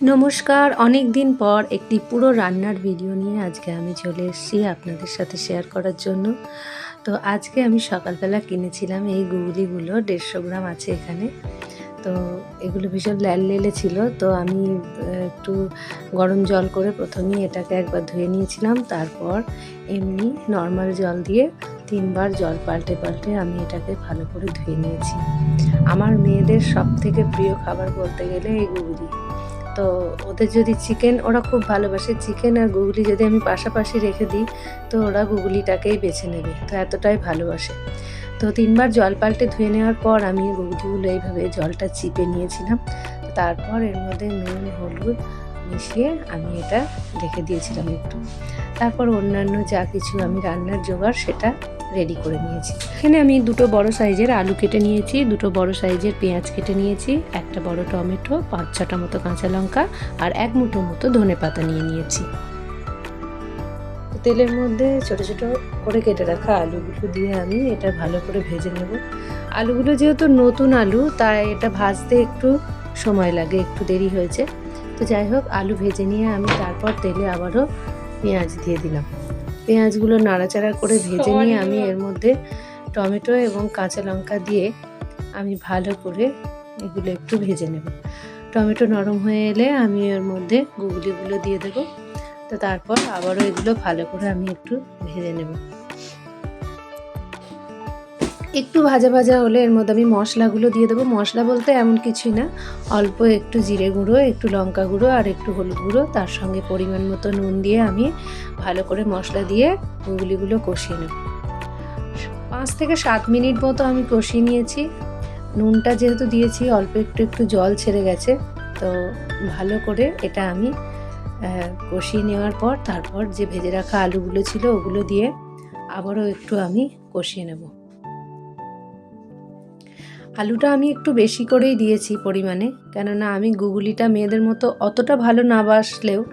নমস্কার অনেক দিন পর একটি পুরো রান্নার ভিডিও নিয়ে আজকে আমি চলে এসেছি আপনাদের সাথে শেয়ার করার জন্য। তো আজকে আমি সকালবেলা কিনেছিলাম এই গুগলিগুলো, দেড়শো গ্রাম আছে এখানে। তো এগুলো ভীষণ ল্যাল লেলে ছিল, তো আমি একটু গরম জল করে প্রথমেই এটাকে একবার ধুয়ে নিয়েছিলাম, তারপর এমনি নর্মাল জল দিয়ে তিনবার জল পাল্টে পাল্টে আমি এটাকে ভালো করে ধুয়ে নিয়েছি। আমার মেয়েদের সব থেকে প্রিয় খাবার বলতে গেলে এই গুগলি। তো ওদের যদি চিকেন ওরা খুব ভালোবাসে চিকেন আর গুগলি যদি আমি পাশাপাশি রেখে দিই, তো ওরা গুগলিটাকেই বেছে নেবে। তো এতটাই ভালোবাসে। তো তিনবার জল পাল্টে ধুয়ে নেওয়ার পর আমি গুগলিগুলো এইভাবে জলটা চিপে নিয়েছিলাম। তারপর এর মধ্যে নুন, হলুদ মিশিয়ে আমি এটা রেখে দিয়েছিলাম একটু। তারপর অন্যান্য যা কিছু আমি রান্নার জোগাড়, সেটা রেডি করে নিয়েছি। এখানে আমি দুটো বড় সাইজের আলু কেটে নিয়েছি, দুটো বড় সাইজের পেঁয়াজ কেটে নিয়েছি, একটা বড় টমেটো, পাঁচ ছটা মতো কাঁচা লঙ্কা আর এক মুঠো মতো ধনে পাতা নিয়ে নিয়েছি। তেলের মধ্যে ছোট ছোট করে কেটে রাখা আলুগুলো দিয়ে আমি এটা ভালো করে ভেজে নেব। আলুগুলো যেহেতু নতুন আলু, তাই এটা ভাজতে একটু সময় লাগে, একটু দেরি হয়েছে। তো যাই হোক, আলু ভেজে নিয়ে আমি তারপর তেলে আবারও পেঁয়াজ দিয়ে দিলাম। পেঁয়াজগুলো নাড়াচাড়া করে ভেজে নিয়ে আমি এর মধ্যে টমেটো এবং কাঁচা লঙ্কা দিয়ে আমি ভালো করে এগুলো একটু ভেজে নেব। টমেটো নরম হয়ে এলে আমি এর মধ্যে গুগলিগুলো দিয়ে দেবো। তো তারপর আবারও এগুলো ভালো করে আমি একটু ভেজে নেব। একটু ভাজা ভাজা হলে এর মধ্যে আমি মশলাগুলো দিয়ে দেবো। মশলা বলতে এমন কিছুই না। অল্প একটু জিরে গুঁড়ো, একটু লঙ্কা গুঁড়ো আর একটু হলুদ গুঁড়ো। তার সঙ্গে পরিমাণ মতো নুন দিয়ে আমি ভালো করে মশলা দিয়ে গুগলিগুলো কষিয়ে নেব। পাঁচ থেকে সাত মিনিট মতো আমি কষিয়ে নিয়েছি। নুনটা যেহেতু দিয়েছি, অল্প একটু একটু জল ছেড়ে গেছে। তো ভালো করে এটা আমি কষিয়ে নেওয়ার পর, তারপর যে ভেজে রাখা আলুগুলো ছিল ওগুলো দিয়ে আবারও একটু আমি কষিয়ে নেব। আলুটা আমি একটু বেশি করেই দিয়েছি পরিমাণে। কেননা আমি গুগলিটা মেয়েদের মতো অতটা ভালো না বাসলেও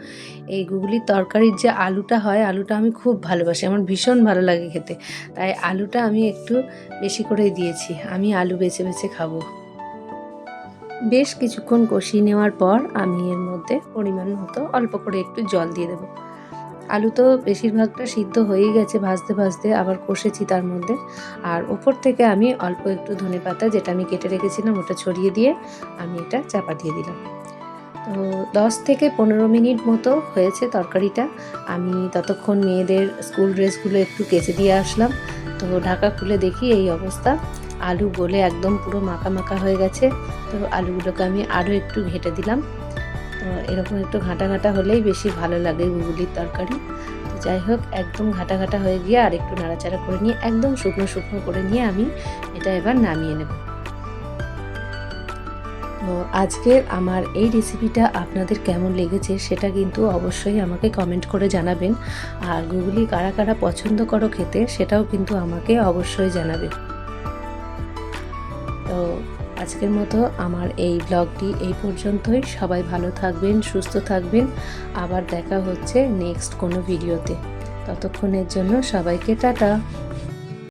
এই গুগলির তরকারির যে আলুটা হয়, আলুটা আমি খুব ভালোবাসি। আমার ভীষণ ভালো লাগে খেতে। তাই আলুটা আমি একটু বেশি করেই দিয়েছি। আমি আলু বেছে বেছে খাব। বেশ কিছুক্ষণ কষিয়ে নেওয়ার পর আমি এর মধ্যে পরিমাণ মতো অল্প করে একটু জল দিয়ে দেবো। আলু তো বেশিরভাগটা সিদ্ধ হয়েই গেছে ভাজতে ভাজতে, আবার কষেছি তার মধ্যে। আর ওপর থেকে আমি অল্প একটু ধনে পাতা, যেটা আমি কেটে রেখেছিলাম, ওটা ছড়িয়ে দিয়ে আমি এটা চাপা দিয়ে দিলাম। তো দশ থেকে পনেরো মিনিট মতো হয়েছে তরকারিটা। আমি ততক্ষণ মেয়েদের স্কুল ড্রেসগুলো একটু কেচে দিয়ে আসলাম। তো ঢাকা খুলে দেখি এই অবস্থা। আলু গলে একদম পুরো মাখা মাখা হয়ে গেছে। তো আলুগুলোকে আমি আরও একটু ঘেটে দিলাম। তো এরকম একটু ঘাঁটা ঘাঁটা হলেই বেশি ভালো লাগে গুগলির তরকারি। তো যাই হোক, একদম ঘাঁটা ঘাঁটা হয়ে গিয়ে আর একটু নাড়াচাড়া করে নিয়ে, একদম শুকনো শুকনো করে নিয়ে আমি এটা এবার নামিয়ে নেব। তো আজকের আমার এই রেসিপিটা আপনাদের কেমন লেগেছে সেটা কিন্তু অবশ্যই আমাকে কমেন্ট করে জানাবেন। আর গুগলি কারা কারা পছন্দ করো খেতে সেটাও কিন্তু আমাকে অবশ্যই জানাবে তো আজকের মতো আমার এই ব্লগটি এই পর্যন্তই। সবাই ভালো থাকবেন, সুস্থ থাকবেন। আবার দেখা হচ্ছে নেক্সট কোনো ভিডিওতে ততক্ষণের জন্য সবাইকে টাটা।